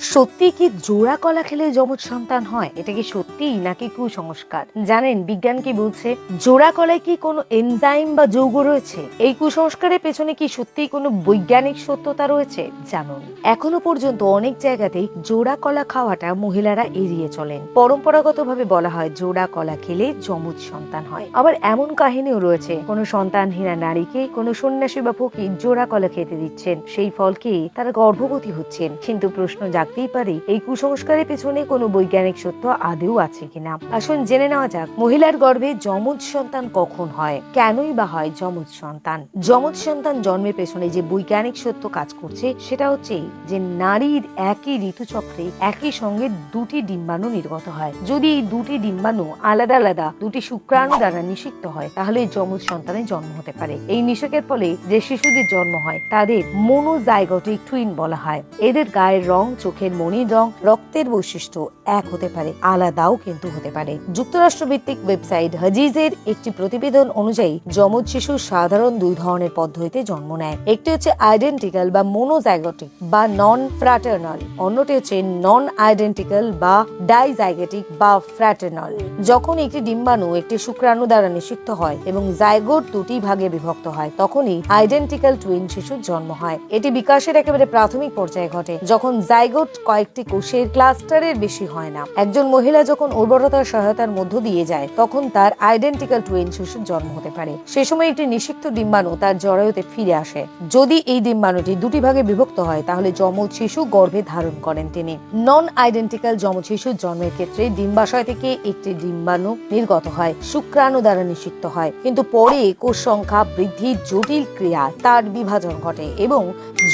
সত্যি কি জোড়া কলা খেলে যমজ সন্তান হয়? এটা কি সত্যি নাকি কুসংস্কার? জানেন, বিজ্ঞান কি বলছে, জোড়া কলায় কি কোনো এনজাইম বা যৌগ রয়েছে? এই কুসংস্কারের পেছনে কি সত্যি কোনো বৈজ্ঞানিক সত্যতা রয়েছে? জানুন। এখনও পর্যন্ত অনেক জায়গাতেই জোড়া কলা খাওয়াটা মহিলারা এড়িয়ে চলেন। পরম্পরাগতভাবে বলা হয় জোড়া কলা খেলে যমজ সন্তান হয়। আবার এমন কাহিনীও রয়েছে, কোনো সন্তানহীনা নারীকে কোনো সন্ন্যাসী বা ফকির জোড়া কলা খেতে দিচ্ছেন, সেই ফলকে তারা গর্ভবতী হচ্ছেন। কিন্তু প্রশ্ন জাগতেই পারে। এই কুসংস্কারের পেছনে কোনো বৈজ্ঞানিক সত্য আদেও আছে কিনা? আসুন জেনে নেওয়া যাক, মহিলার গর্ভে যমজ সন্তান কখন হয়? কেনই বা হয় যমজ সন্তান? যমজ সন্তান জন্মের পেছনে যে বৈজ্ঞানিক সত্য কাজ করছে, সেটা হচ্ছে যে নারীর একই ঋতুচক্রে একই সঙ্গে দুটি ডিম্বাণু নির্গত হয়। যদি এই দুটি ডিম্বাণু আলাদা আলাদা, দুটি শুক্রাণু দ্বারা নিষিক্ত হয়, তাহলে যমজ সন্তানের জন্ম হতে পারে। এই নিষেকের ফলে যে শিশুদের জন্ম হয়, তাদের মনোজাইগটিক টুইন বলা হয়। এদের গায়ের রং চোখের মনির রং রক্তের বৈশিষ্ট্য এক হতে পারে, আলাদাও কিন্তু হতে পারে। যুক্তরাষ্ট্র ভিত্তিক ওয়েবসাইট হাজিজের একটি প্রতিবেদন অনুযায়ী, যমজ শিশু সাধারণ দুই ধরনের পদ্ধতিতে জন্ম নেয়। একটি হচ্ছে আইডেন্টিক্যাল বা মোনোজাইগটিক বা নন ফ্র্যাটার্নাল অন্যটি হচ্ছে নন আইডেন্টিক্যাল বা ডাইজাইগেটিক বা ফ্র্যাটার্নাল যখন একটি ডিম্বাণু একটি শুক্রাণু দ্বারা নিষিক্ত হয় এবং জাইগোট দুটি ভাগে বিভক্ত হয়, তখনই আইডেন্টিক্যাল টুইন শিশুর জন্ম হয়। এটি বিকাশের একেবারে প্রাথমিক পর্যায়ে ঘটে। যখন জাইগোট কয়েকটি কোষের ক্লাস্টারের বেশি হয় না। একজন মহিলা যখন উর্বরতার সহায়তার মধ্য দিয়ে যায়, তখন তার আইডেন্টিক্যাল টুইন শিশুর জন্ম হতে পারে। সে সময় একটি নিষিক্ত ডিম্বাণু তার জরায়ুতে ফিরে আসে। যদি এই ডিম্বাণুটি দুটি ভাগে বিভক্ত হয়, তাহলে যমজ শিশু গর্ভে ধারণ করেন তিনি। নন আইডেন্টিক্যাল যমজ শিশুর জন্মের ক্ষেত্রে ডিম্বাশয় থেকে একটি ডিম্বাণু নির্গত হয়, শুক্রাণু দ্বারা নিষিক্ত হয়। কিন্তু পরে কোষ সংখ্যা বৃদ্ধির জটিল ক্রিয়া তার বিভাজন ঘটে এবং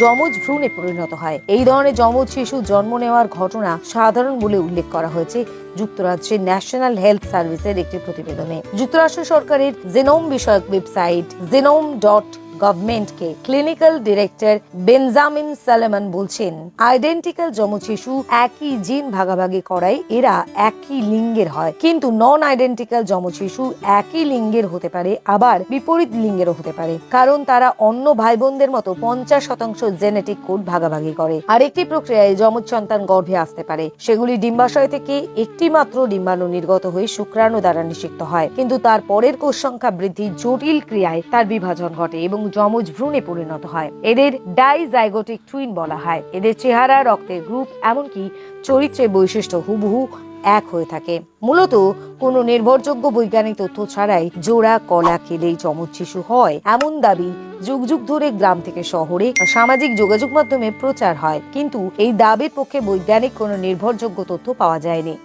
যমজ ভ্রূণে পরিণত হয়। এই ধরনের যমজ শিশু জন্ম নেওয়ার ঘটনা সাধারণ বলে উল্লেখ করা হয়েছে যুক্তরাষ্ট্রের ন্যাশনাল হেলথ সার্ভিসের একটি প্রতিবেদনে। যুক্তরাষ্ট্র সরকারের জেনোম বিষয়ক ওয়েবসাইট জেনোম ডট গভর্নমেন্টকে ক্লিনিক্যাল ডিরেক্টর বেনজামিন সালেমান বলছেন, আইডেন্টিক্যাল যমজ শিশু একই জিন ভাগাভাগি করায় এরা একই লিঙ্গের হয়। কিন্তু নন আইডেন্টিক্যাল যমজ শিশু একই লিঙ্গের হতে পারে, আবার বিপরীত লিঙ্গেরও হতে পারে। কারণ তারা অন্য ভাই বোনদের মতো পঞ্চাশ শতাংশ জেনেটিক কোড ভাগাভাগি করে। আর একটি প্রক্রিয়ায় যমজ সন্তান গর্ভে আসতে পারে। সেগুলি ডিম্বাশয় থেকে একটি মাত্র ডিম্বাণু নির্গত হয়ে শুক্রাণু দ্বারা নিষিক্ত হয়। কিন্তু তার পরের কোষ সংখ্যা বৃদ্ধি জটিল ক্রিয়ায় তার বিভাজন ঘটে এবং যমজ ভ্রূণে পরিণত হয়। এদের ডাইজাইগোটিক টুইন বলা হয়। এদের চেহারা, রক্তের গ্রুপ, এমনকি চরিত্রের বৈশিষ্ট্য হুবহু এক হয়ে থাকে। মূলত কোনো নির্ভরযোগ্য বৈজ্ঞানিক তথ্য ছাড়াই জোড়া, কলা খেলেই যমজ শিশু হয়। এমন দাবি যুগ যুগ ধরে গ্রাম থেকে শহরে সামাজিক যোগাযোগ মাধ্যমে প্রচার হয়। কিন্তু এই দাবির পক্ষে বৈজ্ঞানিক কোনো নির্ভরযোগ্য তথ্য পাওয়া যায়নি।